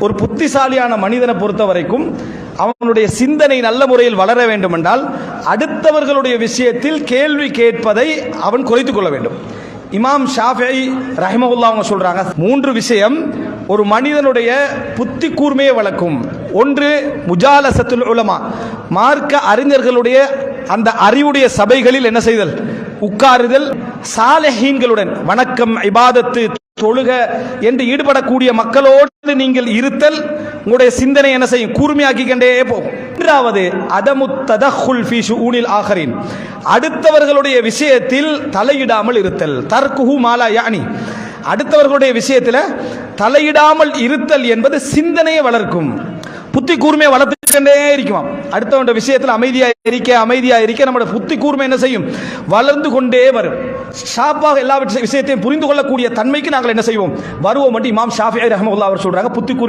ஒரு புத்திசாலியான மனிதனை பொறுத்த வரைக்கும் அவனுடைய சிந்தனை நல்ல முறையில் வளர வேண்டுமென்றால் அடுத்தவர்களுடைய விஷயத்தில் கேள்வி கேட்பதை அவன் குறைத்துக் கொள்ள வேண்டும். இமாம் ஷாஃபை ரஹிமவுல்லா அவங்க சொல்றாங்க மூன்று விஷயம் ஒரு மனிதனுடைய புத்தி கூர்மையை வளர்க்கும். ஒன்று முஜாலசத்துல் உலமா மார்க்க அறிஞர்களுடைய அந்த அறிவுடைய சபைகளில் என்ன செய்தல்? உட்காருதல். சாலஹீன்களுடன் வணக்கம் இபாதத்து தொழுக என்று ஈடுபடக்கூடிய மக்களோடு நீங்கள் இருத்தல் உங்களுடைய சிந்தனை என்ன செய்யும்? கூர்மையாக்கிக்கொண்டே போகும். மூன்றாவது அதமு ஃபி ஷுஊனில் ஆகரின் அடுத்தவர்களுடைய விஷயத்தில் தலையிடாமல் இருத்தல். தர்குஹு மாலா யானி அடுத்தவர்களுடைய விஷயத்தில் தலையிடாமல் இருத்தல் என்பது சிந்தனையை வளர்க்கும். புத்தி கூர்மையை வளர்த்துக்கிட்டே இருக்குமா அடுத்தவனுடைய விஷயத்தில் அமைதியாக இருக்க அமைதியாக இருக்க நம்மளோட புத்தி கூர்மை என்ன செய்யும்? வளர்ந்து கொண்டே வரும். ஷாப்பாக எல்லா விஷயத்தையும் புரிந்து கொள்ளக்கூடிய தன்மைக்கு நாங்கள் என்ன செய்வோம்? வருவோம் மட்டும் இமாம் ஷாஃபி ரஹமுல்லா அவர் சொல்றாங்க புத்தி